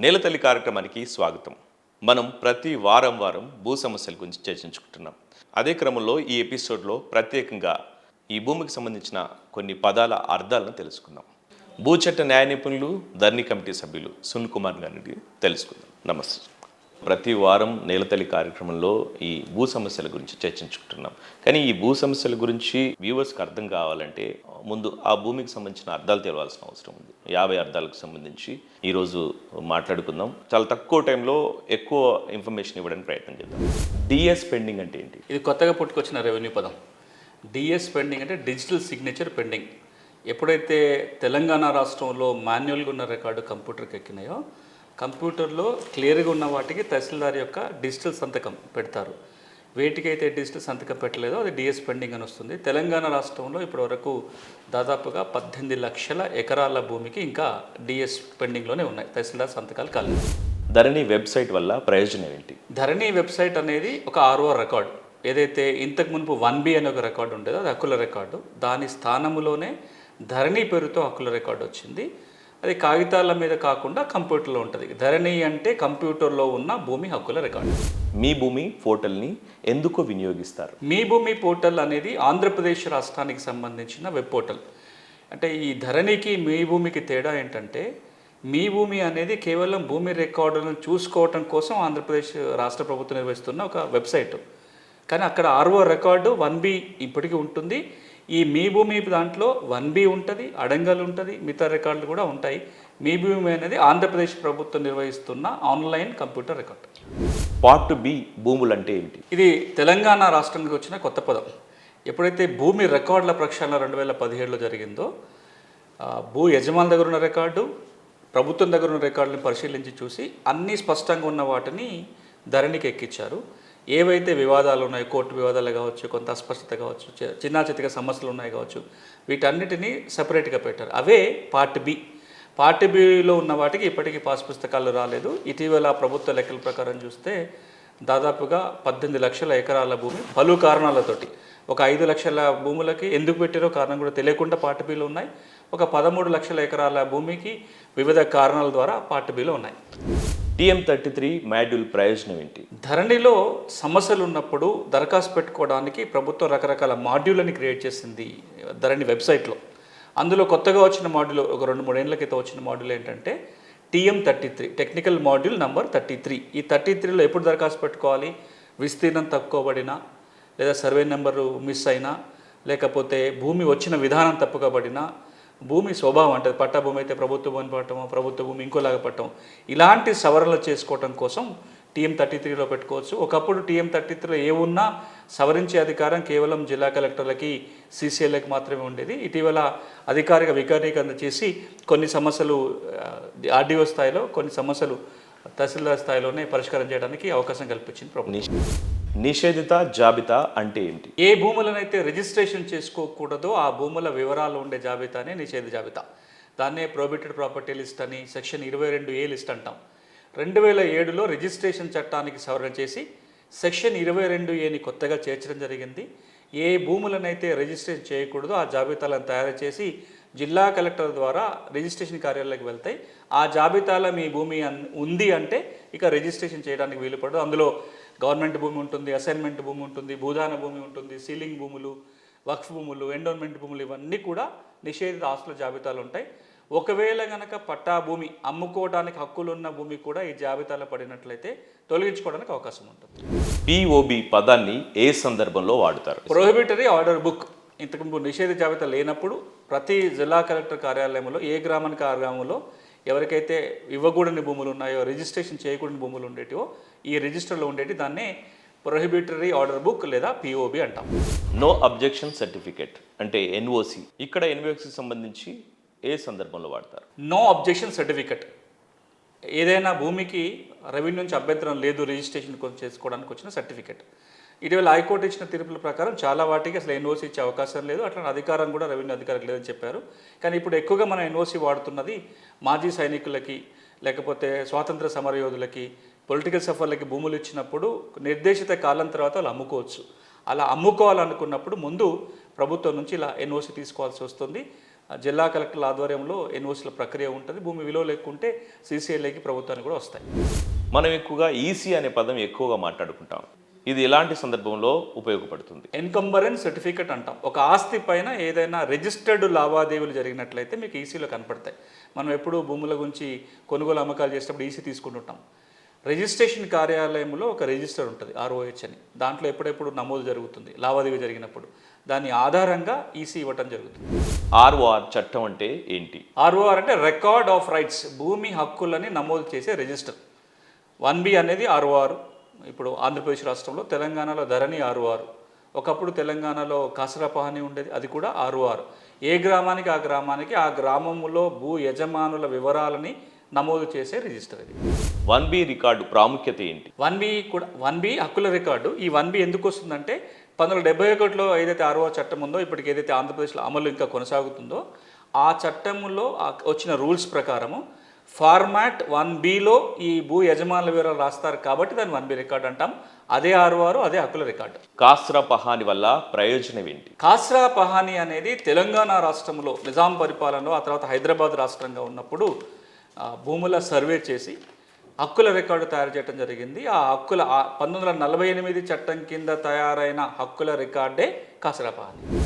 నేలతల్లి కార్యక్రమానికి స్వాగతం. మనం ప్రతి వారం వారం భూ సమస్యల గురించి చర్చించుకుంటున్నాం. అదే క్రమంలో ఈ ఎపిసోడ్లో ప్రత్యేకంగా ఈ భూమికి సంబంధించిన కొన్ని పదాల అర్థాలను తెలుసుకుందాం. భూచట్ట న్యాయ నిపుణులు ధర్ని కమిటీ సభ్యులు సునీల్ కుమార్ గారిని తెలుసుకుందాం. నమస్తే. ప్రతి వారం నేలతల్లి కార్యక్రమంలో ఈ భూ సమస్యల గురించి చర్చించుకుంటున్నాం. కానీ ఈ భూ సమస్యల గురించి వ్యూవర్స్కి అర్థం కావాలంటే ముందు ఆ భూమికి సంబంధించిన అర్థాలు తెలవాల్సిన అవసరం ఉంది. యాభై అర్థాలకు సంబంధించి ఈరోజు మాట్లాడుకుందాం. చాలా తక్కువ టైంలో ఎక్కువ ఇన్ఫర్మేషన్ ఇవ్వడానికి ప్రయత్నం చేద్దాం. డిఎస్ పెండింగ్ అంటే ఏంటి? ఇది కొత్తగా పుట్టుకొచ్చిన రెవెన్యూ పదం. డిఎస్ పెండింగ్ అంటే డిజిటల్ సిగ్నేచర్ పెండింగ్ ఎప్పుడైతే తెలంగాణ రాష్ట్రంలో మాన్యువల్గా ఉన్న రికార్డు కంప్యూటర్కి ఎక్కినాయో కంప్యూటర్లో క్లియర్గా ఉన్న వాటికి తహసీల్దార్ యొక్క డిజిటల్ సంతకం పెడతారు. వేటికైతే డిజిటల్ సంతకం పెట్టలేదో అది డిఎస్ పెండింగ్ అని వస్తుంది. తెలంగాణ రాష్ట్రంలో ఇప్పటివరకు దాదాపుగా పద్దెనిమిది లక్షల ఎకరాల భూమికి ఇంకా డిఎస్ పెండింగ్లోనే ఉన్నాయి. తహసీల్దార్ సంతకాలు కాలేదు. ధరణి వెబ్సైట్ వల్ల ప్రయోజనం ఏంటి? ధరణి వెబ్సైట్ అనేది ఒక ఆర్ఓఆర్ రికార్డు. ఏదైతే ఇంతకు మునుపు వన్ బి అనే ఒక రికార్డు ఉండేదో అది హక్కుల రికార్డు. దాని స్థానములోనే ధరణి పేరుతో హక్కుల రికార్డు వచ్చింది. అది కాగితాల మీద కాకుండా కంప్యూటర్లో ఉంటుంది. ధరణి అంటే కంప్యూటర్లో ఉన్న భూమి హక్కుల రికార్డు. మీ భూమి పోర్టల్ని ఎందుకు వినియోగిస్తారు? మీ భూమి పోర్టల్ అనేది ఆంధ్రప్రదేశ్ రాష్ట్రానికి సంబంధించిన వెబ్ పోర్టల్. అంటే ఈ ధరణికి మీ భూమికి తేడా ఏంటంటే మీ భూమి అనేది కేవలం భూమి రికార్డులను చూసుకోవటం కోసం ఆంధ్రప్రదేశ్ రాష్ట్ర ప్రభుత్వం నిర్వహిస్తున్న ఒక వెబ్సైట్. కానీ అక్కడ ఆర్ఓ రికార్డు వన్ బి ఇప్పటికీ ఉంటుంది. ఈ మీ భూమి దాంట్లో వన్ బి ఉంటుంది అడంగల్ ఉంటుంది మిగతా రికార్డులు కూడా ఉంటాయి. మీ భూమి అనేది ఆంధ్రప్రదేశ్ ప్రభుత్వం నిర్వహిస్తున్న online computer record. Part B భూములు అంటే ఏంటి? ఇది తెలంగాణ రాష్ట్రానికి వచ్చిన కొత్త పదం. ఎప్పుడైతే భూమి రికార్డుల ప్రక్షాళన రెండు వేల పదిహేడులో జరిగిందో భూ యజమాని దగ్గర ఉన్న రికార్డు ప్రభుత్వం దగ్గర ఉన్న రికార్డులను పరిశీలించి చూసి అన్నీ స్పష్టంగా ఉన్న వాటిని ధరణికి ఎక్కించారు. ఏవైతే వివాదాలు ఉన్నాయో కోర్టు వివాదాలు కావచ్చు కొంత అస్పష్టత కావచ్చు చి- చిన్న చితిక సమస్యలు ఉన్నాయి కావచ్చు వీటన్నిటినీ సపరేట్గా పెట్టారు. అవే పార్ట్ బి పార్ట్ బిలో ఉన్న వాటికి ఇప్పటికీ పాస్ పుస్తకాలు రాలేదు. ఇటీవల ప్రభుత్వ లెక్కల ప్రకారం చూస్తే దాదాపుగా పద్దెనిమిది లక్షల ఎకరాల భూమి పలు కారణాలతోటి. ఒక ఐదు లక్షల భూములకి ఎందుకు పెట్టారో కారణం కూడా తెలియకుండా పార్ట్ బిలో ఉన్నాయి. ఒక పదమూడు లక్షల ఎకరాల భూమికి వివిధ కారణాల ద్వారా పార్ట్ బిలో ఉన్నాయి. టిఎం థర్టీ త్రీ మాడ్యూల్ ప్రయోజనం ఏంటి? ధరణిలో సమస్యలు ఉన్నప్పుడు దరఖాస్తు పెట్టుకోవడానికి ప్రభుత్వం రకరకాల మాడ్యూల్ని క్రియేట్ చేసింది ధరణి వెబ్సైట్లో. అందులో కొత్తగా వచ్చిన మాడ్యూల్ ఒక రెండు మూడేళ్ళ క్రితం వచ్చిన మాడ్యూల్ ఏంటంటే TM thirty three technical module number thirty three. ఈ థర్టీ త్రీలో ఎప్పుడు దరఖాస్తు పెట్టుకోవాలి? విస్తీర్ణం తక్కువబడినా లేదా సర్వే నెంబరు మిస్ అయినా లేకపోతే భూమి వచ్చిన విధానం తప్పుకబడినా భూమి స్వభావం అంటే పట్టా భూమి అయితే ప్రభుత్వ భూమి పట్టడం ప్రభుత్వ భూమి ఇంకోలాగా పట్టడం ఇలాంటి సవరణలు చేసుకోవటం కోసం టీఎం థర్టీ త్రీలో పెట్టుకోవచ్చు. ఒకప్పుడు టీఎం థర్టీ త్రీలో ఏ ఉన్నా సవరించే అధికారం కేవలం జిల్లా కలెక్టర్లకి సీసీఎల్కి మాత్రమే ఉండేది. ఇటీవల అధికారిక వికారీకరణ చేసి కొన్ని సమస్యలు ఆర్డీఓ స్థాయిలో కొన్ని సమస్యలు తహసీల్దార్ స్థాయిలోనే పరిష్కారం చేయడానికి అవకాశం కల్పించింది ప్రభుత్వం. నిషేధిత జాబితా అంటే ఏంటి? ఏ భూములనైతే రిజిస్ట్రేషన్ చేసుకోకూడదో ఆ భూముల వివరాలు ఉండే జాబితానే నిషేధ జాబితా. దాన్నే ప్రోబిటెడ్ ప్రాపర్టీ లిస్ట్ అని సెక్షన్ ఇరవై రెండు ఏ లిస్ట్ అంటాం. రెండు వేల ఏడులో రిజిస్ట్రేషన్ చట్టానికి సవరణ చేసి సెక్షన్ ఇరవై రెండు ఏని కొత్తగా చేర్చడం జరిగింది. ఏ భూములనైతే రిజిస్ట్రేషన్ చేయకూడదో ఆ జాబితాలను తయారు చేసి జిల్లా కలెక్టర్ ద్వారా రిజిస్ట్రేషన్ కార్యాలయాలకు వెళ్తాయి. ఆ జాబితాలో మీ భూమి అన్- ఉంది అంటే ఇక రిజిస్ట్రేషన్ చేయడానికి వీలు పడదు అందులో గవర్నమెంట్ భూమి ఉంటుంది అసైన్మెంట్ భూమి ఉంటుంది భూదాన భూమి ఉంటుంది సీలింగ్ భూములు వక్ఫ్ భూములు ఎండోన్మెంట్ భూములు ఇవన్నీ కూడా నిషేధిత ఆస్తుల జాబితాలు ఉంటాయి. ఒకవేళ గనక పట్టా భూమి అమ్ముకోవడానికి హక్కులు ఉన్న భూమి కూడా ఈ జాబితాలో పడినట్లయితే తొలగించుకోవడానికి అవకాశం ఉంటుంది. పిఓబి పదాన్ని ఏ సందర్భంలో వాడుతారు? ప్రొహిబిటరీ ఆర్డర్ బుక్ ఇంతకు ముందు నిషేధ జాబితా లేనప్పుడు ప్రతి జిల్లా కలెక్టర్ కార్యాలయంలో ఏ గ్రామానికి ఆ గ్రామంలో ఎవరికైతే ఇవ్వకూడని భూములు ఉన్నాయో రిజిస్ట్రేషన్ చేయకూడని భూములు ఉండేటివో ఈ రిజిస్టర్లో ఉండేటి దాన్నే ప్రొహిబిటరీ ఆర్డర్ బుక్ లేదా పిఓబి అంటాం. నో అబ్జెక్షన్ సర్టిఫికేట్ అంటే ఎన్ఓసి ఇక్కడ ఎన్ఓసి సంబంధించి ఏ సందర్భంలో వాడతారు? నో అబ్జెక్షన్ సర్టిఫికెట్ ఏదైనా భూమికి రెవెన్యూ నుంచి అభ్యంతరం లేదు రిజిస్ట్రేషన్ చేసుకోవడానికి వచ్చిన సర్టిఫికెట్ ఇటీవల హైకోర్టు ఇచ్చిన తీర్పుల ప్రకారం చాలా వాటికి అసలు ఎన్ఓసి ఇచ్చే అవకాశం లేదు. అట్లాంటి అధికారం కూడా రెవెన్యూ అధికారులకు లేదని చెప్పారు. కానీ ఇప్పుడు ఎక్కువగా మనం ఎన్ఓసి వాడుతున్నది మాజీ సైనికులకి లేకపోతే స్వాతంత్ర సమరయోధులకి పొలిటికల్ సఫర్లకి భూములు ఇచ్చినప్పుడు నిర్దేశిత కాలం తర్వాత వాళ్ళు అమ్ముకోవచ్చు. అలా అమ్ముకోవాలనుకున్నప్పుడు ముందు ప్రభుత్వం నుంచి ఇలా ఎన్ఓసి తీసుకోవాల్సి వస్తుంది. జిల్లా కలెక్టర్ల ఆధ్వర్యంలో ఎన్ఓసీల ప్రక్రియ ఉంటుంది. భూమి విలువ లేకుంటే సీసీఎల్ఏకి ప్రభుత్వానికి కూడా వస్తాయి. మనం ఎక్కువగా ఈసీ అనే పదం ఎక్కువగా మాట్లాడుకుంటాం. ఇది ఎలాంటి సందర్భంలో ఉపయోగపడుతుంది? ఎన్కంబరెన్స్ సర్టిఫికెట్ అంటాం. ఒక ఆస్తి పైన ఏదైనా రిజిస్టర్డ్ లావాదేవీలు జరిగినట్లయితే మీకు ఈసీలో కనపడతాయి. మనం ఎప్పుడు భూముల గురించి కొనుగోలు అమ్మకాలు చేసేటప్పుడు ఈసీ తీసుకుంటుంటాం. రిజిస్ట్రేషన్ కార్యాలయంలో ఒక రిజిస్టర్ ఉంటుంది ఆర్ఓహెచ్ అని. దాంట్లో ఎప్పుడెప్పుడు నమోదు జరుగుతుంది లావాదేవీ జరిగినప్పుడు. దాని ఆధారంగా ఈసీ ఇవ్వటం జరుగుతుంది. ఆర్ఓఆర్ చట్టం అంటే ఏంటి? ఆర్ఓఆర్ అంటే రికార్డ్ ఆఫ్ రైట్స్ భూమి హక్కులని నమోదు చేసే రిజిస్టర్. వన్ బి అనేది ఆర్ఓఆర్ ఇప్పుడు ఆంధ్రప్రదేశ్ రాష్ట్రంలో తెలంగాణలో ధరణి ఆర్ఓఆర్. ఒకప్పుడు తెలంగాణలో కాసరాపహాని ఉండేది అది కూడా ఆర్ఓఆర్. ఏ గ్రామానికి ఆ గ్రామానికి ఆ గ్రామంలో భూ యజమానుల వివరాలని నమోదు చేసే రిజిస్టర్ ఇది. వన్ బి రికార్డు ప్రాముఖ్యత ఏంటి? వన్ బి కూడా వన్ బి హక్కుల రికార్డు. ఈ వన్ బి ఎందుకు వస్తుందంటే పంతొమ్మిది వందల డెబ్బై ఒకటిలో ఏదైతే ఆర్ఓ చట్టం ఉందో ఇప్పటికి ఏదైతే ఆంధ్రప్రదేశ్లో అమలు ఇంకా కొనసాగుతుందో ఆ చట్టంలో వచ్చిన రూల్స్ ప్రకారము ఫార్మాట్ వన్ బిలో ఈ భూ యజమానుల వివరాలు రాస్తారు కాబట్టి దాన్ని వన్ బి రికార్డ్ అంటాం. అదే ఆర్ఓఆర్ అదే హక్కుల రికార్డు. కాస్రా పహాని వల్ల ప్రయోజనం ఏంటి? కాస్రా పహాని అనేది తెలంగాణ రాష్ట్రంలో నిజాం పరిపాలనలో ఆ తర్వాత హైదరాబాద్ రాష్ట్రంగా ఉన్నప్పుడు భూముల సర్వే చేసి హక్కుల రికార్డు తయారు చేయడం జరిగింది. ఆ హక్కుల పంతొమ్మిది వందల నలభై ఎనిమిది చట్టం కింద తయారైన హక్కుల రికార్డే కాస్రా పహాని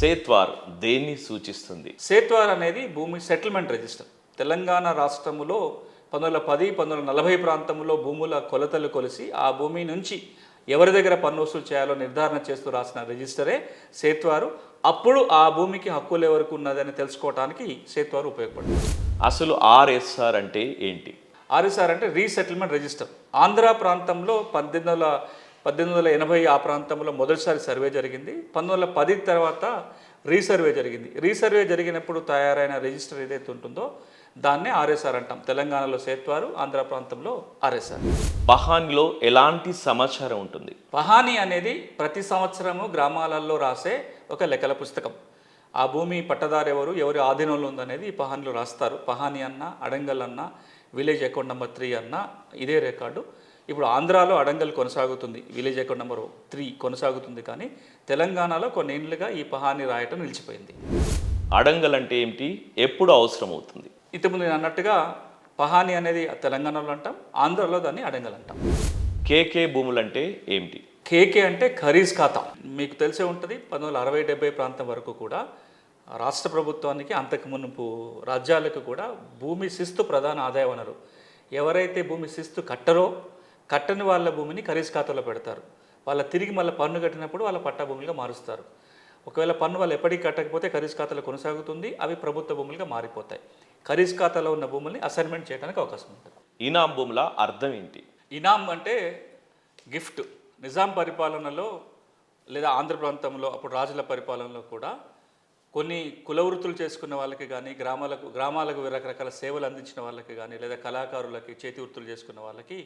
సేత్వార్ దేన్ని సూచిస్తుంది? సేత్వార్ అనేది భూమి సెటిల్మెంట్ రిజిస్టర్. తెలంగాణ రాష్ట్రములో పంతొమ్మిది వందల పది పంతొమ్మిది వందల నలభై ప్రాంతంలో భూముల కొలతలు కొలిసి ఆ భూమి నుంచి ఎవరి దగ్గర పన్ను వసూలు చేయాలో నిర్ధారణ చేస్తూ రాసిన రిజిస్టరే సేత్వారు. అప్పుడు ఆ భూమికి హక్కులు ఎవరికి ఉన్నదని తెలుసుకోవడానికి సేత్వారు ఉపయోగపడుతుంది అసలు ఆర్ఎస్ఆర్ అంటే ఏంటి? ఆర్ఎస్ఆర్ అంటే రీసెటిల్మెంట్ రిజిస్టర్. ఆంధ్ర ప్రాంతంలో పద్దెనిమిది వందల పద్దెనిమిది వందల ఎనభై ఆ ప్రాంతంలో మొదటిసారి సర్వే జరిగింది. పంతొమ్మిది వందల పది తర్వాత రీసర్వే జరిగింది. రీసర్వే జరిగినప్పుడు తయారైన రిజిస్టర్ ఏదైతే ఉంటుందో దాన్నే ఆర్ఎస్ఆర్ అంటాం. తెలంగాణలో సేత్వారు ఆంధ్ర ప్రాంతంలో ఆర్ఎస్ఆర్. పహానిలో ఎలాంటి సమాచారం ఉంటుంది? పహాని అనేది ప్రతి సంవత్సరము గ్రామాలలో రాసే ఒక లెక్కల పుస్తకం. ఆ భూమి పట్టదారు ఎవరు ఎవరి ఆధీనంలో ఉందనేది ఈ పహానిలో రాస్తారు. పహాని అన్న అడంగల్ అన్న విలేజ్ అకౌంట్ నెంబర్ త్రీ అన్న ఇదే రికార్డు. ఇప్పుడు ఆంధ్రాలో అడంగల్ కొనసాగుతుంది విలేజ్ అకౌంట్ నెంబర్ త్రీ కొనసాగుతుంది కానీ తెలంగాణలో కొన్ని ఏళ్ళుగా ఈ పహాని రాయటం నిలిచిపోయింది. అడంగల్ అంటే ఏమిటి? ఎప్పుడు అవసరం అవుతుంది ఇంతకుముందు నేను అన్నట్టుగా పహాని అనేది తెలంగాణలో అంటాం ఆంధ్రాలో దాన్ని అడంగల్ అంటాం. కేకే భూములు అంటే ఏమిటి? కేకే అంటే ఖరీజ్ ఖాతా. మీకు తెలిసే ఉంటుంది పంతొమ్మిది వందల అరవై డెబ్బై ప్రాంతం వరకు కూడా రాష్ట్ర ప్రభుత్వానికి అంతకు మునుపు రాజ్యాలకు కూడా భూమి శిస్తు ప్రధాన ఆదాయ వనరు ఎవరైతే భూమి శిస్తు కట్టరో కట్టని వాళ్ళ భూమిని ఖరీజ్ ఖాతాలో పెడతారు. వాళ్ళ తిరిగి మళ్ళీ పన్ను కట్టినప్పుడు వాళ్ళ పట్టా భూములుగా మారుస్తారు. ఒకవేళ పన్ను వాళ్ళు ఎప్పటికీ కట్టకపోతే ఖరీజ్ ఖాతాలో కొనసాగుతుంది అవి ప్రభుత్వ భూములుగా మారిపోతాయి. ఖరీజ్ ఖాతాలో ఉన్న భూముల్ని అసైన్మెంట్ చేయడానికి అవకాశం ఉంటుంది. ఈనాం భూముల అర్థం ఏంటి? ఇనాం అంటే గిఫ్ట్. నిజాం పరిపాలనలో లేదా ఆంధ్ర ప్రాంతంలో అప్పుడు రాజుల పరిపాలనలో కూడా కొన్ని కుల వృత్తులు చేసుకున్న వాళ్ళకి కానీ గ్రామాలకు గ్రామాలకు రకరకాల సేవలు అందించిన వాళ్ళకి కానీ లేదా కళాకారులకి చేతి వృత్తులు చేసుకున్న వాళ్ళకి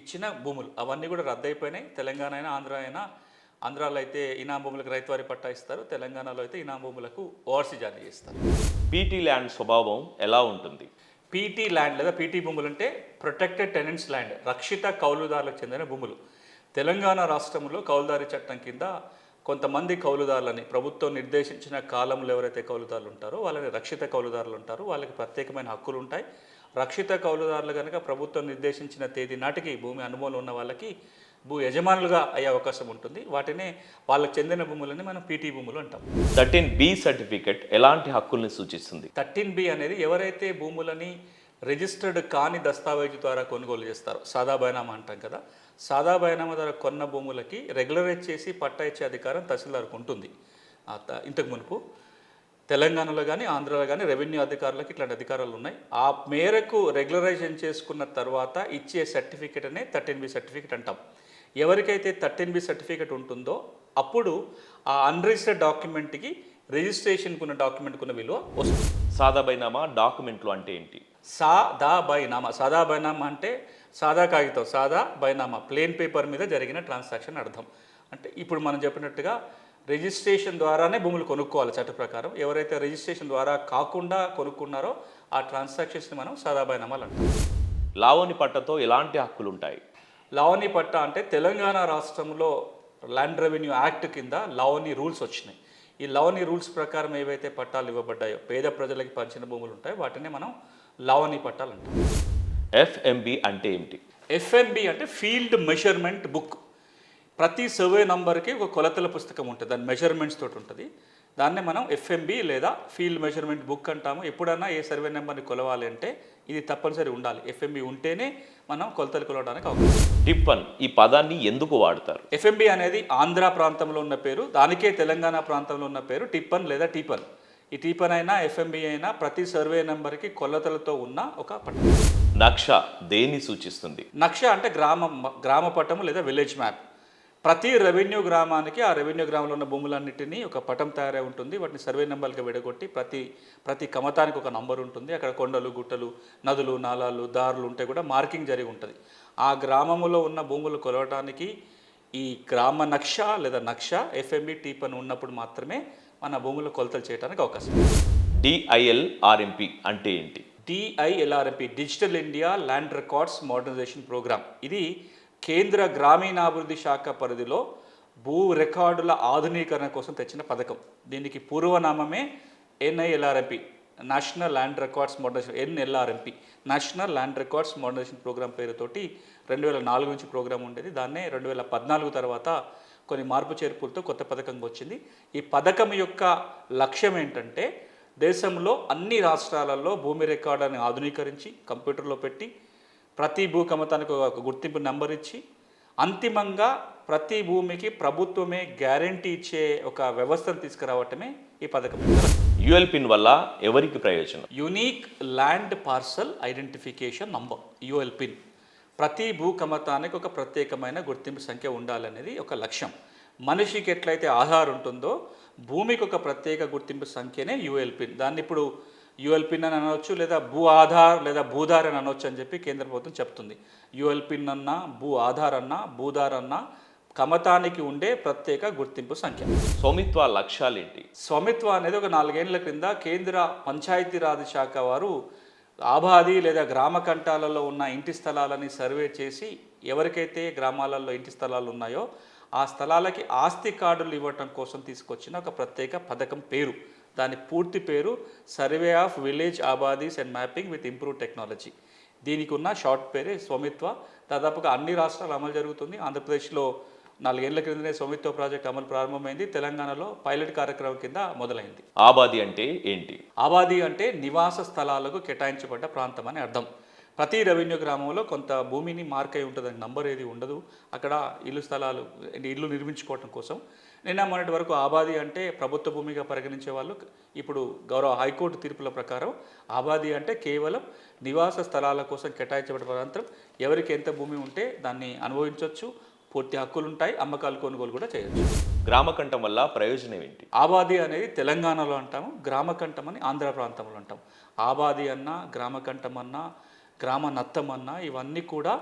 ఇచ్చిన భూములు. అవన్నీ కూడా రద్దయిపోయినాయి. తెలంగాణ అయినా ఆంధ్ర అయినా ఆంధ్రాలో అయితే ఇనాం భూములకు రైతువారి పట్టా ఇస్తారు. తెలంగాణలో అయితే ఇనాం భూములకు ఓవర్సీ జారీ చేస్తారు. పీటీ ల్యాండ్ స్వభావం ఎలా ఉంటుంది? పీటీ ల్యాండ్ లేదా పీటీ భూములు అంటే ప్రొటెక్టెడ్ టెనెంట్స్ ల్యాండ్ రక్షిత కౌలుదారులకు చెందిన భూములు. తెలంగాణ రాష్ట్రంలో కౌలుదారి చట్టం కింద కొంతమంది కౌలుదారులని ప్రభుత్వం నిర్దేశించిన కాలంలో ఎవరైతే కౌలుదారులు ఉంటారో వాళ్ళని రక్షిత కౌలుదారులు ఉంటారు వాళ్ళకి ప్రత్యేకమైన హక్కులు ఉంటాయి. రక్షిత కౌలుదారులు కనుక ప్రభుత్వం నిర్దేశించిన తేదీ నాటికి భూమి అనుభవం ఉన్న వాళ్ళకి భూ యజమానులుగా అయ్యే అవకాశం ఉంటుంది. వాటినే వాళ్ళకి చెందిన భూములని మనం పీటీ భూములు అంటాం. థర్టీన్ బి సర్టిఫికెట్ ఎలాంటి హక్కుల్ని సూచిస్తుంది? థర్టీన్ బి అనేది ఎవరైతే భూములని రిజిస్టర్డ్ కాని దస్తావేజు ద్వారా కొనుగోలు చేస్తారో సాదా బైనామా అంటాం కదా సాదా బైనామా ద్వారా కొన్న భూములకి రెగ్యులరైజ్ చేసి పట్టా ఇచ్చే అధికారం తహసీల్దార్కు ఉంటుంది. ఇంతకు మునుపు తెలంగాణలో కానీ ఆంధ్రాలో కానీ రెవెన్యూ అధికారులకు ఇట్లాంటి అధికారాలు ఉన్నాయి ఆ మేరకు రెగ్యులరైజేషన్ చేసుకున్న తర్వాత ఇచ్చే సర్టిఫికేట్ అనే థర్టీన్ బి సర్టిఫికేట్ అంటాం. ఎవరికైతే థర్టీన్ బి సర్టిఫికేట్ ఉంటుందో అప్పుడు ఆ అన్రిజిస్టర్డ్ డాక్యుమెంట్కి రిజిస్ట్రేషన్కు ఉన్న డాక్యుమెంట్కున్న విలువ వస్తుంది. సాదా బైనామా డాక్యుమెంట్లు అంటే ఏంటి? సా దా బైనామా సాదా బైనామా అంటే సాదా కాగితం సాదా బైనామా ప్లేన్ పేపర్ మీద జరిగిన ట్రాన్సాక్షన్ అర్థం. అంటే ఇప్పుడు మనం చెప్పినట్టుగా రిజిస్ట్రేషన్ ద్వారానే భూములు కొనుక్కోవాలి చట్ట ప్రకారం. ఎవరైతే రిజిస్ట్రేషన్ ద్వారా కాకుండా కొనుక్కున్నారో ఆ ట్రాన్సాక్షన్స్ని మనం సాదా బైనామాలు అంటాం. లావోని పట్టతో ఎలాంటి హక్కులు ఉంటాయి లావణి పట్ట అంటే తెలంగాణ రాష్ట్రంలో ల్యాండ్ రెవెన్యూ యాక్ట్ కింద లావణి రూల్స్ వచ్చినాయి. ఈ లవణి రూల్స్ ప్రకారం ఏవైతే పట్టాలు ఇవ్వబడ్డాయో పేద ప్రజలకి పంచిన భూములు ఉంటాయో వాటిని మనం లవణి పట్టాలు అంటాం. ఎఫ్ఎంబి అంటే ఏమిటి? ఎఫ్ఎంబి అంటే ఫీల్డ్ మెజర్మెంట్ బుక్ ప్రతి సర్వే నంబర్కి ఒక కొలతల పుస్తకం ఉంటుంది. దాని మెజర్మెంట్స్ తోటి ఉంటుంది. దాన్నే మనం ఎఫ్ఎంబి లేదా ఫీల్డ్ మెజర్మెంట్ బుక్ అంటాము. ఎప్పుడన్నా ఏ సర్వే నెంబర్ని కొలవాలి అంటే ఇది తప్పనిసరి ఉండాలి. ఎఫ్ఎంబి ఉంటేనే మనం కొలతలు కొలవడానికి అవకాశం టిప్పన్ ఈ పదాన్ని ఎందుకు వాడతారు? ఎఫ్ఎంబి అనేది ఆంధ్ర ప్రాంతంలో ఉన్న పేరు దానికే తెలంగాణ ప్రాంతంలో ఉన్న పేరు టిప్పన్ లేదా టీపన్. ఈ టీపన్ అయినా ఎఫ్ఎంబి అయినా ప్రతి సర్వే నెంబర్కి కొలతలతో ఉన్న ఒక పట్టణం నక్ష దేన్ని సూచిస్తుంది? నక్ష అంటే గ్రామం గ్రామ పటం లేదా విలేజ్ మ్యాప్ ప్రతి రెవెన్యూ గ్రామానికి ఆ రెవెన్యూ గ్రామంలో ఉన్న భూములన్నిటినీ ఒక పటం తయారై ఉంటుంది. వాటిని సర్వే నెంబర్కి విడగొట్టి ప్రతి ప్రతి కమతానికి ఒక నంబర్ ఉంటుంది. అక్కడ కొండలు గుట్టలు నదులు నాలాలు దారులు ఉంటే కూడా మార్కింగ్ జరిగి ఉంటుంది. ఆ గ్రామములో ఉన్న భూములు కొలవటానికి ఈ గ్రామ నక్ష లేదా నక్ష ఎఫ్ఎంబి టీపన్ ఉన్నప్పుడు మాత్రమే మన భూముల కొలతలు చేయడానికి అవకాశం. ఉంది. డిఐఎల్ ఆర్ఎంపి అంటే ఏంటి? DILRP digital India land records modernisation programme ఇది కేంద్ర గ్రామీణాభివృద్ధి శాఖ పరిధిలో భూ రికార్డుల ఆధునీకరణ కోసం తెచ్చిన పథకం. దీనికి పూర్వనామమే NILRMP national land records modernisation NLRMP national land records modernisation programme పేరుతోటి రెండు వేల నాలుగు నుంచి ప్రోగ్రామ్ ఉండేది. దాన్నే రెండు వేల పద్నాలుగు తర్వాత కొన్ని మార్పు చేర్పులతో కొత్త పథకం వచ్చింది. ఈ పథకం యొక్క లక్ష్యం ఏంటంటే దేశంలో అన్ని రాష్ట్రాలలో భూమి రికార్డుని ఆధునీకరించి కంప్యూటర్లో పెట్టి ప్రతి భూ కమతానికి ఒక గుర్తింపు నెంబర్ ఇచ్చి అంతిమంగా ప్రతి భూమికి ప్రభుత్వమే గ్యారంటీ ఇచ్చే ఒక వ్యవస్థను తీసుకురావటమే ఈ పథకం. యొక్క యుఎల్ పిన్ వల్ల ఎవరికి ప్రయోజనం? Unique land parcel identification number UL PIN. ప్రతి భూ కమతానికి ఒక ప్రత్యేకమైన గుర్తింపు సంఖ్య ఉండాలనేది ఒక లక్ష్యం. మనిషికి ఎట్లయితే ఆధార్ ఉంటుందో భూమికి ఒక ప్రత్యేక గుర్తింపు సంఖ్యనే యుఎల్ పిన్ దాన్ని ఇప్పుడు యుఎల్ పిన్ అని అనవచ్చు లేదా భూ ఆధార్ లేదా భూధార్ అని అనవచ్చు అని చెప్పి కేంద్ర ప్రభుత్వం చెప్తుంది. యుఎల్ పిన్ అన్నా భూ ఆధార్ అన్నా భూధార్ అన్నా కమతానికి ఉండే ప్రత్యేక గుర్తింపు సంఖ్య. స్వామిత్వ లక్ష్యాలేంటి? స్వామిత్వ అనేది ఒక నాలుగేళ్ళ క్రింద కేంద్ర పంచాయతీరాజ్ శాఖ వారు ఆబాది లేదా గ్రామ కంటాలలో ఉన్న ఇంటి స్థలాలని సర్వే చేసి ఎవరికైతే గ్రామాలలో ఇంటి స్థలాలు ఉన్నాయో ఆ స్థలాలకి ఆస్తి కార్డులు ఇవ్వటం కోసం తీసుకొచ్చిన ఒక ప్రత్యేక పథకం పేరు. దాని పూర్తి పేరు survey of village abadis and mapping with improve technology దీనికి ఉన్న షార్ట్ పేరే స్వామిత్వ. దాదాపుగా అన్ని రాష్ట్రాలు అమలు జరుగుతుంది. ఆంధ్రప్రదేశ్లో నాలుగేళ్ళ క్రిందనే స్వామిత్వ ప్రాజెక్ట్ అమలు ప్రారంభమైంది. తెలంగాణలో పైలట్ కార్యక్రమం కింద మొదలైంది. ఆబాది అంటే ఏంటి? ఆబాది అంటే నివాస స్థలాలకు కేటాయించబడ్డ ప్రాంతం అని అర్థం. ప్రతి రెవెన్యూ గ్రామంలో కొంత భూమిని మార్క్ అయి ఉంటుంది నంబర్ ఏది ఉండదు. అక్కడ ఇల్లు స్థలాలు అంటే ఇల్లు నిర్మించుకోవటం కోసం. నిన్న మొన్నటి వరకు ఆబాది అంటే ప్రభుత్వ భూమిగా పరిగణించే వాళ్ళు ఇప్పుడు గౌరవ హైకోర్టు తీర్పుల ప్రకారం ఆబాది అంటే కేవలం నివాస స్థలాల కోసం కేటాయించబడిన ప్రాంతం. ఎవరికి ఎంత భూమి ఉంటే దాన్ని అనుభవించవచ్చు పూర్తి హక్కులు ఉంటాయి అమ్మకాలు కొనుగోలు కూడా చేయొచ్చు. గ్రామకంఠం వల్ల ప్రయోజనం ఏంటి? ఆబాది అనేది తెలంగాణలో అంటాము గ్రామకంఠం అని ఆంధ్ర ప్రాంతంలో అంటాం ఆబాది అన్నా గ్రామకంఠం అన్నా గ్రామ నత్తం అన్నా ఇవన్నీ కూడా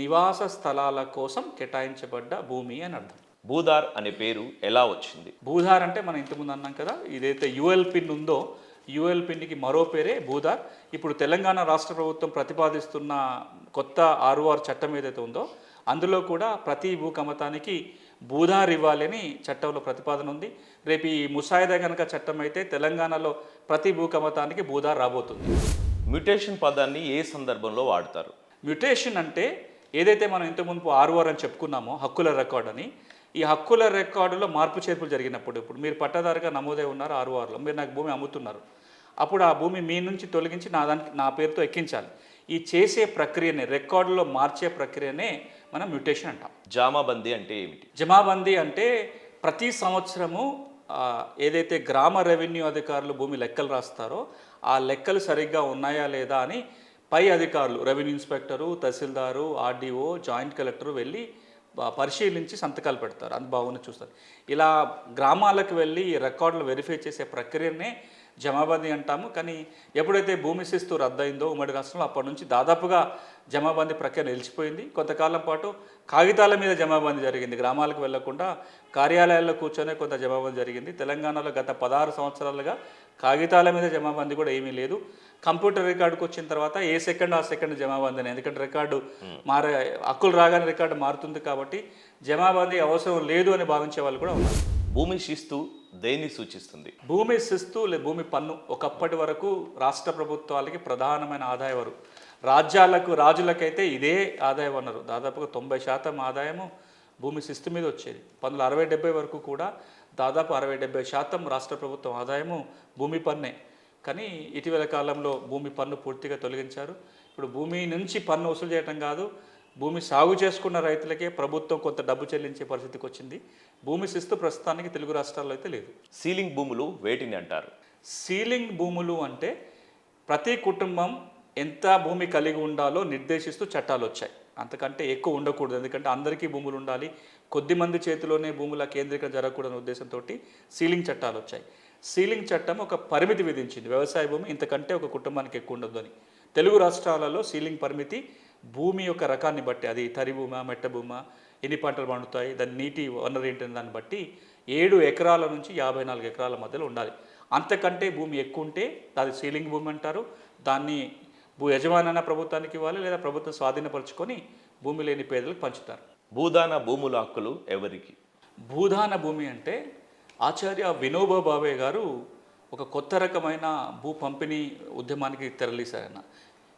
నివాస స్థలాల కోసం కేటాయించబడ్డ భూమి అని అర్థం. భూదార్ అనే పేరు ఎలా వచ్చింది? భూధార్ అంటే మనం ఇంతకుముందు అన్నాం కదా ఇదైతే యుఎల్ పిన్ ఉందో యుఎల్ పిన్కి మరో పేరే భూధార్ ఇప్పుడు తెలంగాణ రాష్ట్ర ప్రభుత్వం ప్రతిపాదిస్తున్న కొత్త ఆర్ఓఆర్ చట్టం ఏదైతే ఉందో అందులో కూడా ప్రతి భూ కమతానికి భూధార్ ఇవ్వాలి అని చట్టంలో ప్రతిపాదన ఉంది. రేపు ఈ ముసాయిదా కనుక చట్టం అయితే తెలంగాణలో ప్రతి భూ కమతానికి భూధార్ రాబోతుంది. మ్యుటేషన్ పదాన్ని ఏ సందర్భంలో వాడతారు? మ్యుటేషన్ అంటే ఏదైతే మనం ఇంతకుముందు ఆర్ఓఆర్ అని చెప్పుకున్నామో హక్కుల రికార్డ్ అని ఈ హక్కుల రికార్డులో మార్పు చేర్పులు జరిగినప్పుడు ఇప్పుడు మీరు పట్టదారుగా నమోదై ఉన్నారు ఆర్ఓఆర్లో మీరు నాకు భూమి అమ్ముతున్నారు. అప్పుడు ఆ భూమి మీ నుంచి తొలగించి నా దానికి నా పేరుతో ఎక్కించాలి. ఈ చేసే ప్రక్రియనే రికార్డులో మార్చే ప్రక్రియనే మనం మ్యుటేషన్ అంటాం. జామాబందీ అంటే ఏమిటి? జమాబందీ అంటే ప్రతి సంవత్సరము ఏదైతే గ్రామ రెవెన్యూ అధికారులు భూమి లెక్కలు రాస్తారో ఆ లెక్కలు సరిగ్గా ఉన్నాయా లేదా అని పై అధికారులు revenue inspector tahsildar RDO joint collector వెళ్ళి పరిశీలించి సంతకాలు పెడతారు. అది బాగుంది చూస్తారు. ఇలా గ్రామాలకు వెళ్ళి ఈ రికార్డులు వెరిఫై చేసే ప్రక్రియనే జమాబందీ అంటాము. కానీ ఎప్పుడైతే భూమి శిస్తు రద్దయిందో ఉమ్మడి రాష్ట్రంలో అప్పటి నుంచి దాదాపుగా జమాబందీ ప్రక్రియ నిలిచిపోయింది. కొంతకాలం పాటు కాగితాల మీద జమాబందీ జరిగింది. గ్రామాలకు వెళ్ళకుండా కార్యాలయాల్లో కూర్చొనే కొంత జమాబందీ జరిగింది. తెలంగాణలో గత పదహారు సంవత్సరాలుగా కాగితాల మీద జమాబందీ కూడా ఏమీ లేదు. కంప్యూటర్ రికార్డుకు వచ్చిన తర్వాత ఏ సెకండ్ ఆ సెకండ్ జమాబందీ ఎందుకంటే రికార్డు మారే హక్కులు రాగానే రికార్డు మారుతుంది కాబట్టి జమాబందీ అవసరం లేదు అని భావించే వాళ్ళు కూడా ఉన్నారు. భూమి శిస్తు దేన్ని సూచిస్తుంది? భూమి శిస్తు లే భూమి పన్ను ఒకప్పటి వరకు రాష్ట్ర ప్రభుత్వాలకి ప్రధానమైన ఆదాయ వనరు రాజ్యాలకు రాజులకైతే ఇదే ఆదాయ వనరు దాదాపుగా తొంభై శాతం ఆదాయము భూమి శిస్తు మీద వచ్చేది. పంతొమ్మిది అరవై డెబ్బై వరకు కూడా దాదాపు అరవై డెబ్బై శాతం రాష్ట్ర ప్రభుత్వం ఆదాయము భూమి పన్నే. కానీ ఇటీవల కాలంలో భూమి పన్ను పూర్తిగా తొలగించారు. ఇప్పుడు భూమి నుంచి పన్ను వసూలు చేయటం కాదు భూమి సాగు చేసుకున్న రైతులకే ప్రభుత్వం కొంత డబ్బు చెల్లించే పరిస్థితికి వచ్చింది. భూమి శిస్తు ప్రస్తుతానికి తెలుగు రాష్ట్రాల్లో అయితే లేదు. సీలింగ్ భూములు వేటిని అంటారు? సీలింగ్ భూములు అంటే ప్రతి కుటుంబం ఎంత భూమి కలిగి ఉండాలో నిర్దేశిస్తూ చట్టాలు వచ్చాయి. అంతకంటే ఎక్కువ ఉండకూడదు. ఎందుకంటే అందరికీ భూములు ఉండాలి. కొద్ది మంది చేతిలోనే భూముల కేంద్రీకరణ జరగకూడని ఉద్దేశంతో సీలింగ్ చట్టాలు వచ్చాయి. సీలింగ్ చట్టం ఒక పరిమితి విధించింది. వ్యవసాయ భూమి ఇంతకంటే ఒక కుటుంబానికి ఎక్కువ ఉండదు అని. తెలుగు రాష్ట్రాలలో సీలింగ్ పరిమితి భూమి యొక్క రకాన్ని బట్టి అది తరి భూమా మెట్ట భూమా ఎన్ని పంటలు పండుతాయి దాని నీటి వనరు ఏంటని దాన్ని బట్టి ఏడు ఎకరాల నుంచి యాభై నాలుగు ఎకరాల మధ్యలో ఉండాలి. అంతకంటే భూమి ఎక్కువ ఉంటే అది సీలింగ్ భూమి అంటారు. దాన్ని భూ యజమానైన ప్రభుత్వానికి ఇవ్వాలి లేదా ప్రభుత్వం స్వాధీనపరుచుకొని భూమి లేని పేదలకు పంచుతారు. భూదాన భూముల హక్కులు ఎవరికి? భూదాన భూమి అంటే ఆచార్య వినోబా భావే గారు ఒక కొత్త రకమైన భూ పంపిణీ ఉద్యమానికి తెరలేశారన్న.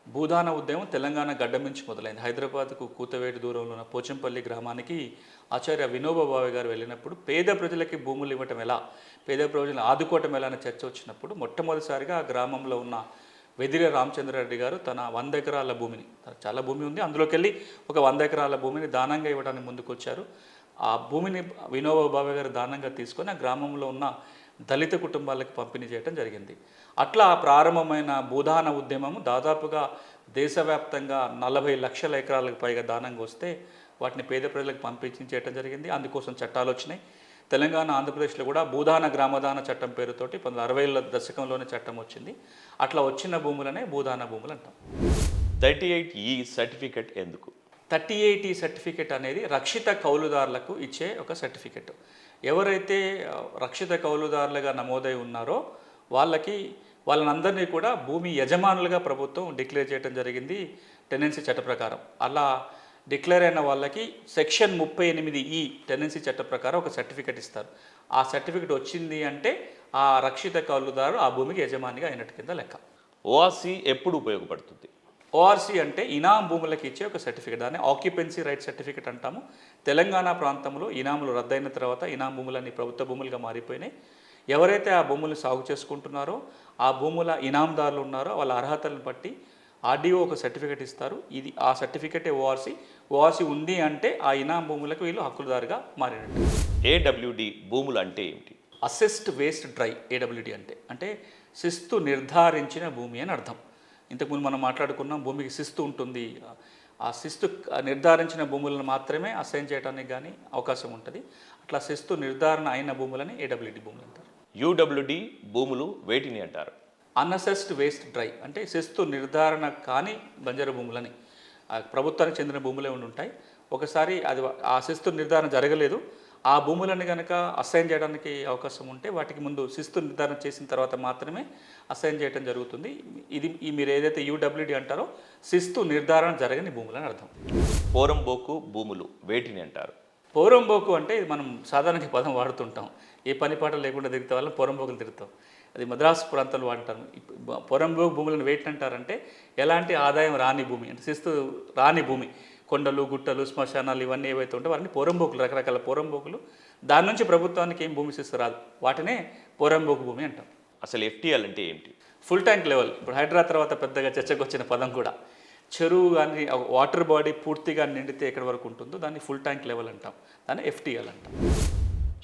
భూదాన ఉద్యమం తెలంగాణ గడ్డ నుంచి మొదలైంది. హైదరాబాద్కు కూతవేటి దూరంలో ఉన్న పోచంపల్లి గ్రామానికి ఆచార్య వినోబా భావే గారు వెళ్ళినప్పుడు పేద ప్రజలకి భూములు ఇవ్వటం ఎలా? పేద ప్రజలను ఆదుకోవటం ఎలా అనే చర్చ వచ్చినప్పుడు మొట్టమొదటిసారిగా ఆ గ్రామంలో ఉన్న వెదిరే రామచంద్రారెడ్డి గారు తన వంద ఎకరాల భూమిని చాలా భూమి ఉంది అందులోకి వెళ్ళి ఒక వంద ఎకరాల భూమిని దానంగా ఇవ్వడానికి ముందుకొచ్చారు. ఆ భూమిని వినోబా భావే గారు దానంగా తీసుకొని ఆ గ్రామంలో ఉన్న దళిత కుటుంబాలకు పంపిణీ చేయడం జరిగింది. అట్లా ప్రారంభమైన భూదాన ఉద్యమము దాదాపుగా దేశవ్యాప్తంగా నలభై లక్షల ఎకరాలకు పైగా దానంగా వస్తే వాటిని పేద ప్రజలకు పంపించి చేయడం జరిగింది. అందుకోసం చట్టాలు వచ్చినాయి. తెలంగాణ ఆంధ్రప్రదేశ్లో కూడా భూదాన గ్రామదాన చట్టం పేరుతోటి పంతొమ్మిది అరవైల దశకంలోనే చట్టం వచ్చింది. అట్లా వచ్చిన భూములనే భూదాన భూములు అంటాం. థర్టీ ఎయిట్ ఈ సర్టిఫికెట్ ఎందుకు? థర్టీ ఎయిటీ సర్టిఫికెట్ అనేది రక్షిత కౌలుదారులకు ఇచ్చే ఒక సర్టిఫికెట్. ఎవరైతే రక్షిత కౌలుదారులుగా నమోదై ఉన్నారో వాళ్ళకి వాళ్ళనందరినీ కూడా భూమి యజమానులుగా ప్రభుత్వం డిక్లేర్ చేయడం జరిగింది. టెనెన్సీ చట్ట ప్రకారం. అలా డిక్లేర్ అయిన వాళ్ళకి సెక్షన్ ముప్పై ఎనిమిది ఈ టెనెన్సీ చట్ట ప్రకారం ఒక సర్టిఫికెట్ ఇస్తారు. ఆ సర్టిఫికెట్ వచ్చింది అంటే ఆ రక్షిత కౌలుదారు ఆ భూమికి యజమానిగా అయినట్టు కింద లెక్క. ఓఆర్సీ ఎప్పుడు ఉపయోగపడుతుంది? ఓఆర్సీ అంటే ఇనాం భూములకు ఇచ్చే ఒక సర్టిఫికేట్. దాన్ని ఆక్యుపెన్సీ రైట్ సర్టిఫికేట్ అంటాము. తెలంగాణ ప్రాంతంలో ఇనాములు రద్దయిన తర్వాత ఇనాం భూములన్నీ ప్రభుత్వ భూములుగా మారిపోయినాయి. ఎవరైతే ఆ భూములు సాగు చేసుకుంటున్నారో ఆ భూముల ఇనాందారులు ఉన్నారో వాళ్ళ అర్హతలను బట్టి ఆర్డీఓ ఒక సర్టిఫికేట్ ఇస్తారు. ఇది ఆ సర్టిఫికేటే ఓఆర్సీ ఓఆర్సీ ఉంది అంటే ఆ ఇనాం భూములకు వీళ్ళు హక్కుదారుగా మారినట్టు. ఏడబ్ల్యూడి భూములు అంటే ఏమిటి? అసెస్డ్ వేస్ట్ డ్రై ఏడబ్ల్యూడి అంటే అంటే శిస్తు నిర్ధారించిన భూమి అని అర్థం. ఇంతకుముందు మనం మాట్లాడుకున్నాం భూమికి శిస్తు ఉంటుంది. ఆ శిస్తు నిర్ధారించిన భూములను మాత్రమే అసైన్ చేయడానికి కానీ అవకాశం ఉంటుంది. అట్లా శిస్తు నిర్ధారణ అయిన భూములని ఏడబ్ల్యూడి భూములు అంటారు. యూడబ్ల్యూడి భూములు వేటిని అంటారు? అన్అసెస్డ్ వేస్ట్ డ్రై అంటే శిస్తు నిర్ధారణ కాని బంజరు భూములని. ప్రభుత్వానికి చెందిన భూములే ఉండి ఉంటాయి. ఒకసారి అది ఆ శిస్తు నిర్ధారణ జరగలేదు. ఆ భూములను కనుక అసైన్ చేయడానికి అవకాశం ఉంటే వాటికి ముందు శిస్తు నిర్ధారణ చేసిన తర్వాత మాత్రమే అసైన్ చేయడం జరుగుతుంది. ఇది ఈ మీరు ఏదైతే యూడబ్ల్యూడి అంటారో శిస్తు నిర్ధారణ జరగని భూములని అర్థం. పోరంబోకు భూములు వేటిని అంటారు? పౌరంబోకు అంటే ఇది మనం సాధారణంగా పదం వాడుతుంటాం. ఏ పని పాట లేకుండా తిరిగితే వాళ్ళని పొరంబోకులు తిరుగుతాం అది మద్రాసు ప్రాంతాలు ఇప్పు- పొరంబోకు భూములను వేటి అంటారంటే ఎలాంటి ఆదాయం రాని భూమి అంటే శిస్తు రాని భూమి. కొండలు గుట్టలు శ్మశానాలు ఇవన్నీ ఏవైతే ఉంటాయో వాటిని పోరంబోకులు రకరకాల పోరంబోకులు దాని నుంచి ప్రభుత్వానికి ఏం భూమి శిస్తు రాదు. వాటినే పోరంబోకు భూమి అంటాం. అసలు ఎఫ్టీఎల్ అంటే ఏమిటి ఫుల్ ట్యాంక్ లెవెల్. ఇప్పుడు హైడ్రా తర్వాత పెద్దగా చర్చకు వచ్చిన పదం కూడా. చెరువు కానీ వాటర్ బాడీ పూర్తిగా నిండితే ఎక్కడి వరకు ఉంటుందో దాన్ని ఫుల్ ట్యాంక్ లెవెల్ అంటాం. దాన్ని ఎఫ్టీఎల్ అంటాం.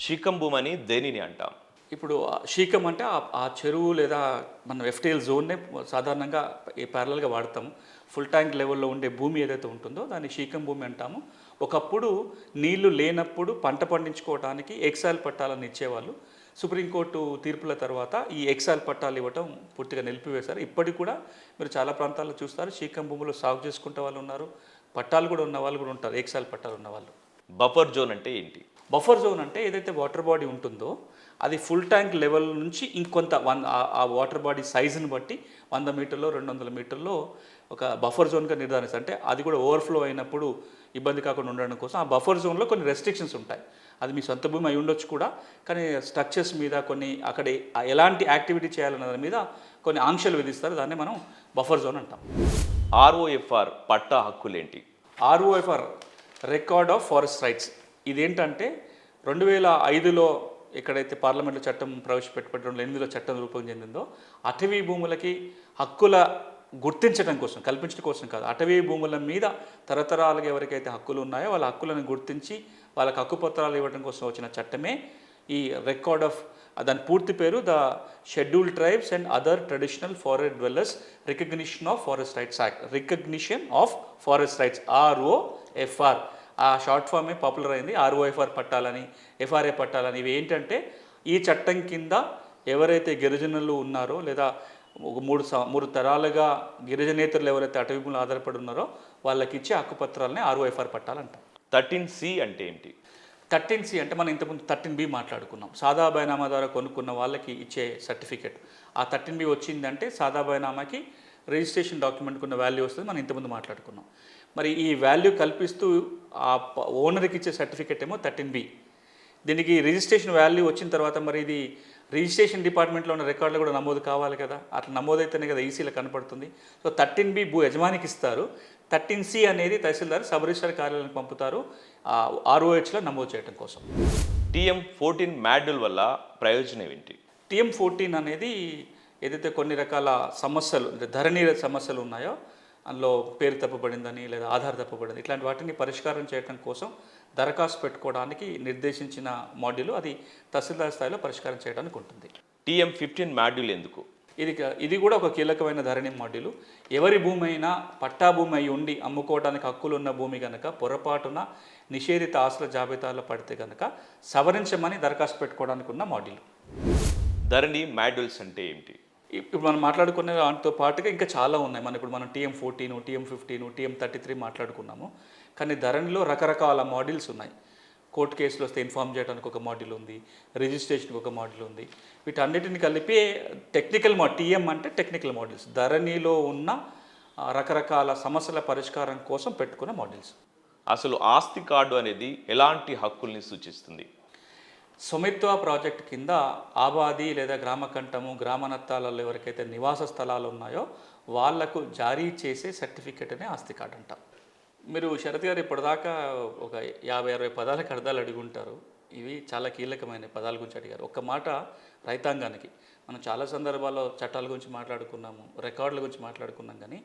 శిఖం భూమి అని దేనిని అంటాం? ఇప్పుడు శీకం అంటే ఆ- చెరువు లేదా మనం ఎఫ్టీఎల్ జోన్నే సాధారణంగా ఈ ప్యారలల్గా వాడతాము. ఫుల్ ట్యాంక్ లెవెల్లో ఉండే భూమి ఏదైతే ఉంటుందో దాన్ని శీకం భూమి అంటాము. ఒకప్పుడు నీళ్ళు లేనప్పుడు పంట పండించుకోవడానికి ఎక్సాయిల్ పట్టాలను ఇచ్చేవాళ్ళు. సుప్రీంకోర్టు తీర్పుల తర్వాత ఈ ఎక్సాయిల్ పట్టాలు ఇవ్వటం పూర్తిగా నిలిపివేశారు. ఇప్పటికి కూడా మీరు చాలా ప్రాంతాల్లో చూస్తారు శీకం భూములు సాగు చేసుకుంటే వాళ్ళు ఉన్నారు. పట్టాలు కూడా ఉన్న వాళ్ళు కూడా ఉంటారు ఎక్సాయిల్ పట్టాలు ఉన్న వాళ్ళు. బఫర్ జోన్ అంటే ఏంటి? బఫర్ జోన్ అంటే ఏదైతే వాటర్ బాడీ ఉంటుందో అది ఫుల్ ట్యాంక్ లెవెల్ నుంచి ఇంకొంత వన్ ఆ- వాటర్ బాడీ సైజుని బట్టి వంద మీటర్లో రెండు వందల మీటర్లో ఒక బఫర్ జోన్గా నిర్ధారిస్తారు. అంటే అది కూడా ఓవర్ఫ్లో అయినప్పుడు ఇబ్బంది కాకుండా ఉండడం కోసం ఆ బఫర్ జోన్లో కొన్ని రెస్ట్రిక్షన్స్ ఉంటాయి. అది మీ సొంత భూమి అయి ఉండొచ్చు కూడా. కానీ స్ట్రక్చర్స్ మీద కొన్ని అక్కడ ఎలాంటి యాక్టివిటీ చేయాలన్న దాని మీద కొన్ని ఆంక్షలు విధిస్తారు. దాన్ని మనం బఫర్ జోన్ అంటాం. ROFR patta హక్కులేంటి? ROFR record of forest rights ఇదేంటంటే రెండు వేల ఐదులో ఎక్కడైతే పార్లమెంట్లో చట్టం ప్రవేశపెట్టబడి రెండు ఎనిమిదిలో చట్టం రూపం చెందిందో అటవీ భూములకి హక్కుల గుర్తించడం కోసం కల్పించడం కోసం కాదు అటవీ భూముల మీద తరతరాలుగా ఎవరికైతే హక్కులు ఉన్నాయో వాళ్ళ హక్కులను గుర్తించి వాళ్ళకి హక్కు పత్రాలు ఇవ్వడం కోసం వచ్చిన చట్టమే ఈ రికార్డ్ ఆఫ్ దాని పూర్తి పేరు the schedule tribes and other traditional forest dwellers recognition of forest rights act recognition of forest rights ROFR ఆ షార్ట్ ఫామే పాపులర్ అయింది. ఆర్ఓఎఫ్ఆర్ పట్టాలని ఎఫ్ఆర్ఏ పట్టాలని. ఇవి ఏంటంటే ఈ చట్టం కింద ఎవరైతే గిరిజనులు ఉన్నారో లేదా ఒక మూడు సం- మూడు తరాలుగా గిరిజనేతరులు ఎవరైతే అటవీ భూములు ఆధారపడి ఉన్నారో వాళ్ళకి ఇచ్చే హక్కుపత్రాలని ఆర్ఓఎఫ్ఆర్ పట్టాలంటాం. థర్టీన్ సి అంటే ఏంటి? థర్టీన్ సి అంటే మనం ఇంతకుముందు థర్టీన్ బి మాట్లాడుకున్నాం. సాదా బైనామా ద్వారా కొనుక్కున్న వాళ్ళకి ఇచ్చే సర్టిఫికేట్. ఆ థర్టీన్ బి వచ్చిందంటే సాదా బైనామాకి రిజిస్ట్రేషన్ డాక్యుమెంట్కి ఉన్న వాల్యూ వస్తుంది. మనం ఇంతకుముందు మాట్లాడుకున్నాం. మరి ఈ వాల్యూ కల్పిస్తూ ఆ ఓనర్కి ఇచ్చే సర్టిఫికేట్ ఏమో థర్టీన్ బి. దీనికి రిజిస్ట్రేషన్ వాల్యూ వచ్చిన తర్వాత మరి ఇది రిజిస్ట్రేషన్ డిపార్ట్మెంట్లో ఉన్న రికార్డులు కూడా నమోదు కావాలి కదా. అట్లా నమోదైతేనే కదా ఈసీలో కనపడుతుంది. సో థర్టీన్ బి భూ యజమానికి ఇస్తారు. థర్టీన్ సి అనేది తహసీల్దార్ సబ్ రిజిస్టర్ కార్యాలయానికి పంపుతారు. ఆర్ఓహెచ్లో నమోదు చేయడం కోసం. టిఎం ఫోర్టీన్ మాడ్యూల్ వల్ల ప్రయోజనం ఏంటి? టీఎం ఫోర్టీన్ అనేది ఏదైతే కొన్ని రకాల సమస్యలు అంటే ధరణి సమస్యలు ఉన్నాయో అందులో పేరు తప్పబడిందని లేదా ఆధార్ తప్పబడింది ఇట్లాంటి వాటిని పరిష్కారం చేయడం కోసం దరఖాస్తు పెట్టుకోవడానికి నిర్దేశించిన మాడ్యూల్ అది తహసీల్దార్ స్థాయిలో పరిష్కారం చేయడానికి ఉంటుంది. టిఎం ఫిఫ్టీన్ మాడ్యూల్ ఎందుకు? ఇది ఇది కూడా ఒక కీలకమైన ధరణి మాడ్యూల్. ఎవరి భూమి అయినా పట్టా భూమి అయి ఉండి అమ్ముకోవడానికి హక్కులు ఉన్న భూమి కనుక పొరపాటున నిషేధిత ఆస్తుల జాబితాలో పడితే కనుక సవరించమని దరఖాస్తు పెట్టుకోవడానికి ఉన్న మాడ్యూల్. ధరణి మాడ్యూల్స్ అంటే ఏంటి ఇప్పుడు మనం మాట్లాడుకునే దాంతో పాటుగా ఇంకా చాలా ఉన్నాయి. మనం ఇప్పుడు మనం TM fourteen TM fifteen TM thirty three మాట్లాడుకున్నాము. కానీ ధరణిలో రకరకాల మాడ్యూల్స్ ఉన్నాయి. కోర్టు కేసులు వస్తే ఇన్ఫార్మ్ చేయడానికి ఒక మాడ్యూల్ ఉంది. రిజిస్ట్రేషన్కి ఒక మాడ్యూల్ ఉంది. వీటన్నిటిని కలిపి టెక్నికల్ మా టీఎం అంటే టెక్నికల్ మాడ్యూల్స్. ధరణిలో ఉన్న రకరకాల సమస్యల పరిష్కారం కోసం పెట్టుకున్న మాడ్యూల్స్. అసలు ఆస్తి కార్డు అనేది ఎలాంటి హక్కుల్ని సూచిస్తుంది? సుమిత్వ ప్రాజెక్ట్ కింద ఆబాది లేదా గ్రామ కంఠము గ్రామ ఎవరికైతే నివాస స్థలాలు ఉన్నాయో వాళ్ళకు జారీ చేసే సర్టిఫికేట్ అనే ఆస్తి కార్డు అంటారు మీరు శరత్ గారు ఇప్పటిదాకా ఒక యాభై అరవై పదాలకు అర్థాలు అడుగుంటారు ఇవి చాలా కీలకమైన పదాల గురించి అడిగారు. ఒక్క మాట రైతాంగానికి. మనం చాలా సందర్భాల్లో చట్టాల గురించి మాట్లాడుకున్నాము రికార్డుల గురించి మాట్లాడుకున్నాం కానీ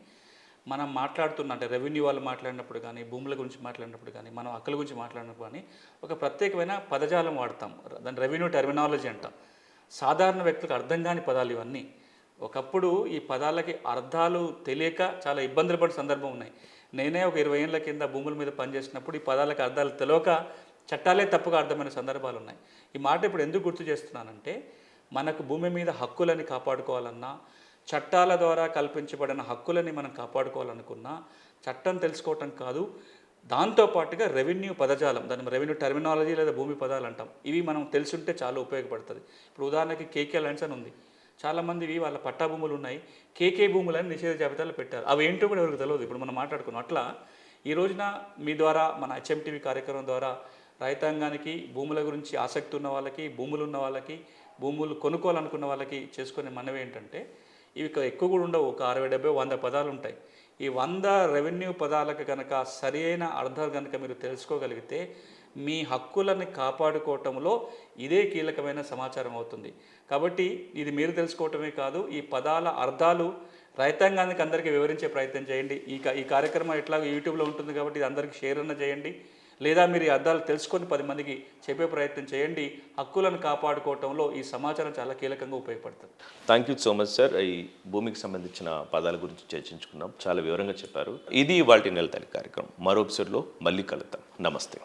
మనం మాట్లాడుతున్న అంటే రెవెన్యూ వాళ్ళు మాట్లాడినప్పుడు కానీ భూముల గురించి మాట్లాడినప్పుడు కానీ మనం అక్కల గురించి మాట్లాడినప్పుడు కానీ ఒక ప్రత్యేకమైన పదజాలం వాడతాం. దాని రెవెన్యూ టెర్మినాలజీ అంటాం. సాధారణ వ్యక్తులకు అర్థం కాని పదాలు ఇవన్నీ. ఒకప్పుడు ఈ పదాలకి అర్థాలు తెలియక చాలా ఇబ్బందులు పడిన సందర్భం ఉన్నాయి. నేనే ఒక ఇరవై ఏళ్ళ కింద భూముల మీద పనిచేసినప్పుడు ఈ పదాలకు అర్థాలు తెలియక చట్టాలే తప్పుగా అర్థమైన సందర్భాలు ఉన్నాయి. ఈ మాట ఇప్పుడు ఎందుకు గుర్తు చేస్తున్నానంటే మనకు భూమి మీద హక్కులని కాపాడుకోవాలన్నా చట్టాల ద్వారా కల్పించబడిన హక్కులని మనం కాపాడుకోవాలనుకున్నా చట్టం తెలుసుకోవటం కాదు దాంతోపాటుగా రెవెన్యూ పదజాలం దాని రెవెన్యూ టెర్మినాలజీ లేదా భూమి పదాలు అంటాం. ఇవి మనం తెలుసుంటే చాలా ఉపయోగపడుతుంది. ఇప్పుడు ఉదాహరణకి కేకే ల్యాండ్స్ అని ఉంది. చాలామంది ఇవి వాళ్ళ పట్టా భూములు ఉన్నాయి. కేకే భూములని నిషేధ జాబితాలో పెట్టారు. అవి ఏంటో కూడా ఎవరికి తెలియదు ఇప్పుడు మనం మాట్లాడుకున్నాం. అట్లా ఈ రోజున మీ ద్వారా మన హెచ్ఎంటీవీ కార్యక్రమం ద్వారా రైతాంగానికి భూముల గురించి ఆసక్తి ఉన్న వాళ్ళకి భూములు ఉన్న వాళ్ళకి భూములు కొనుక్కోవాలనుకున్న వాళ్ళకి చేసుకునే మనవి ఏంటంటే ఇవి ఎక్కువ కూడా ఉండవు. ఒక అరవై డెబ్బై వంద పదాలు ఉంటాయి. ఈ వంద రెవెన్యూ పదాలకు కనుక సరైన అర్థాలు కనుక మీరు తెలుసుకోగలిగితే మీ హక్కులను కాపాడుకోవటంలో ఇదే కీలకమైన సమాచారం అవుతుంది. కాబట్టి ఇది మీరు తెలుసుకోవటమే కాదు ఈ పదాల అర్థాలు రైతాంగానికి అందరికీ వివరించే ప్రయత్నం చేయండి. ఈ ఈ కార్యక్రమం ఎట్లాగో యూట్యూబ్లో ఉంటుంది కాబట్టి ఇది అందరికీ షేర్ అన్న చేయండి. లేదా మీరు ఈ అర్థాలు తెలుసుకొని పది మందికి చెప్పే ప్రయత్నం చేయండి. హక్కులను కాపాడుకోవటంలో ఈ సమాచారం చాలా కీలకంగా ఉపయోగపడుతుంది. Thank you so much sir ఈ భూమికి సంబంధించిన పదాల గురించి చర్చించుకున్నాం. చాలా వివరంగా చెప్పారు. ఇది వాటి నెల తల్లి కార్యక్రమం. మరో ఎపిసోడ్లో మళ్ళీ కలుద్దాం. నమస్తే.